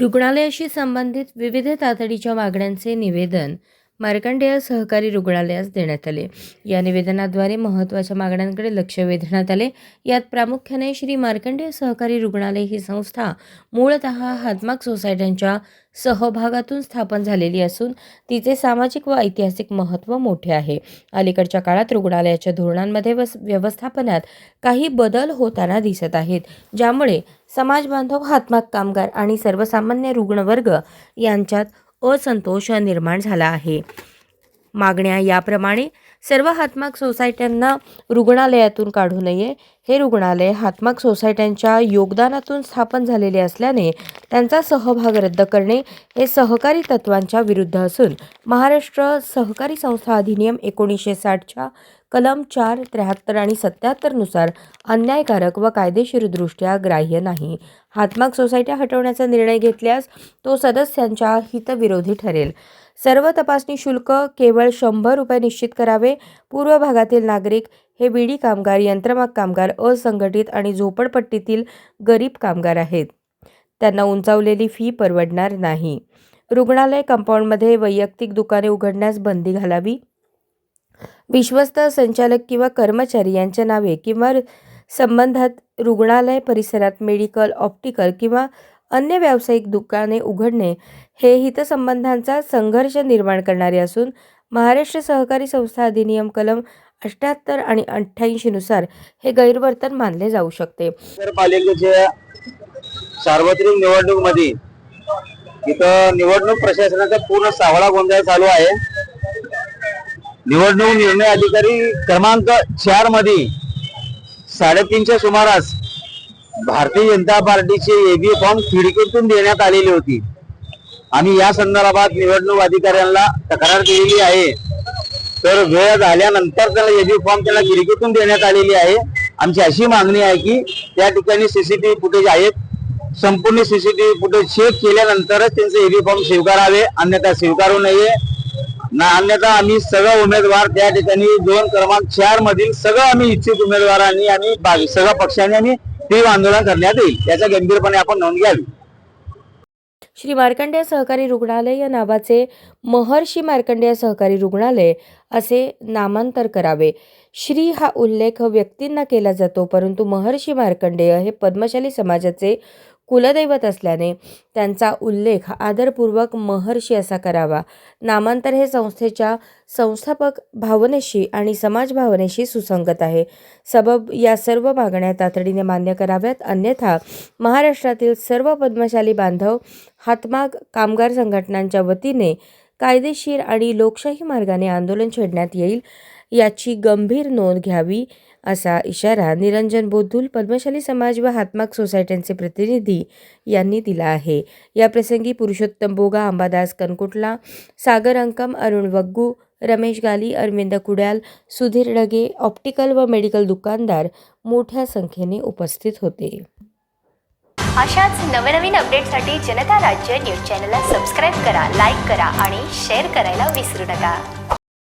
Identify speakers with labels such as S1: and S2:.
S1: रुग्णालयाशी संबंधित विविध तातडीच्या मागण्यांचे निवेदन मार्कंडेय सहकारी रुग्णालयास देण्यात आले. या निवेदनाद्वारे महत्त्वाच्या मागण्यांकडे लक्ष वेधण्यात आले. यात प्रामुख्याने श्री मार्कंडेय सहकारी रुग्णालय ही संस्था मूळत हातमाग सोसायट्यांच्या सहभागातून स्थापन झालेली असून तिचे सामाजिक व ऐतिहासिक महत्त्व मोठे आहे. अलीकडच्या काळात रुग्णालयाच्या धोरणांमध्ये व व्यवस्थापनात काही बदल होताना दिसत आहेत ज्यामुळे समाज बांधव हातमाग कामगार आणि सर्वसामान्य रुग्णवर्ग यांच्यात असंतोष निर्माण झाला आहे. मागण्या याप्रमाणे सर्व हातमाग सोसायट्यांना रुग्णालयातून काढू नये. हे रुग्णालय हातमाग सोसायट्यांच्या योगदानातून स्थापन झालेले असल्याने त्यांचा सहभाग रद्द करणे हे सहकारी तत्वांच्या विरुद्ध असून महाराष्ट्र सहकारी संस्था अधिनियम एकोणीसशे साठच्या कलम चार त्र्याहत्तर आणि सत्याहत्तरनुसार अन्यायकारक व कायदेशीरदृष्ट्या ग्राह्य नाही. हातमाग सोसायट्या हटवण्याचा निर्णय घेतल्यास तो सदस्यांच्या हितविरोधी ठरेल. सर्व तपासणी शुल्क केवळ शंभर रुपये निश्चित करावे. पूर्व भागातील नागरिक हे विडी कामगार यंत्रमाग कामगार असंघटित आणि झोपडपट्टीतील गरीब कामगार आहेत. त्यांना उंचावलेली फी परवडणार नाही. रुग्णालय कंपाऊंडमध्ये वैयक्तिक दुकाने उघडण्यास बंदी घालावी. विश्वस्त संचालक किंवा कर्मचारी यांच्या नावे किंवा संबंधात रुग्णालय परिसरात मेडिकल ऑप्टिकल किंवा अन्य व्यावसायिक दुकाने उघडणे हे हितसंबंधांचा संघर्ष निर्माण करणारे असून महाराष्ट्र सहकारी संस्था अधिनियम कलम अठ्ठ्याहत्तर आणि अठ्ठ्याऐंशीनुसार हे गैरवर्तन मानले जाऊ शकते.
S2: नगरपालिकेच्या सार्वत्रिक निवडणूकमध्ये इथं निवडणूक प्रशासनाचा पूर्ण सावळा गोंधळ चालू आहे. निवडणूक निर्णय अधिकारी क्रमांक चारमध्ये साडेतीनच्या सुमारास भारतीय जनता पार्टीचे एबी फॉर्म खिडकीतून देण्यात आलेली होती. आम्ही या संदर्भात निवडणूक अधिकाऱ्यांना तक्रार केलेली आहे. तर वेळ झाल्यानंतर त्याला एबी फॉर्म त्याला खिडकीतून देण्यात आलेली आहे. आमची अशी मागणी आहे की त्या ठिकाणी सीसीटीव्ही फुटेज आहेत. संपूर्ण सीसीटीव्ही फुटेज चेक केल्यानंतरच त्यांचे एबी फॉर्म स्वीकारावे. अन्यथा स्वीकारू नये. ना अन्यथा आम्ही सगळं उमेदवार त्या ठिकाणी दोन क्रमांक चार मधील सगळं आम्ही इच्छुक उमेदवारांनी आणि सगळ्या पक्षांनी आम्ही तीव्र आंदोलन करण्यात येईल याचा गंभीरपणे आपण नोंद घ्यावी.
S1: श्री मार्कंडेय सहकारी रुग्णालय या नावाचे महर्षी मार्कंडेय सहकारी रुग्णालय असे नामांतर करावे. श्री हा उल्लेख व्यक्तींना केला जातो परंतु महर्षी मार्कंडेय हे पद्मशाली समाजाचे कुलदैवत असल्याने त्यांचा उल्लेख आदरपूर्वक महर्षी असा करावा. नामांतर हे संस्थेच्या संस्थापक भावनेशी आणि समाज भावनेशी सुसंगत आहे. सबब या सर्व मागण्या तातडीने मान्य कराव्यात. अन्यथा महाराष्ट्रातील सर्व पद्मशाली बांधव हातमाग कामगार संघटनांच्या वतीने कायदेशीर आणि लोकशाही मार्गाने आंदोलन छेडण्यात येईल. याची गंभीर नोंद घ्यावी असा इशारा निरंजन बोधुल पद्मशाली समाज व हातमाग सोसायट्यांचे प्रतिनिधी यांनी दिला आहे. याप्रसंगी पुरुषोत्तम बोगा अंबादास कनकुटला सागर अंकम अरुण वग्गू रमेश गाली अरविंद कुड्याल सुधीर डगे ऑप्टिकल व मेडिकल दुकानदार मोठ्या संख्येने उपस्थित होते.
S3: अशाच नवनवीन अपडेटसाठी जनता राज्य न्यूज चॅनलला सबस्क्राईब करा लाईक करा आणि शेअर करायला विसरू नका.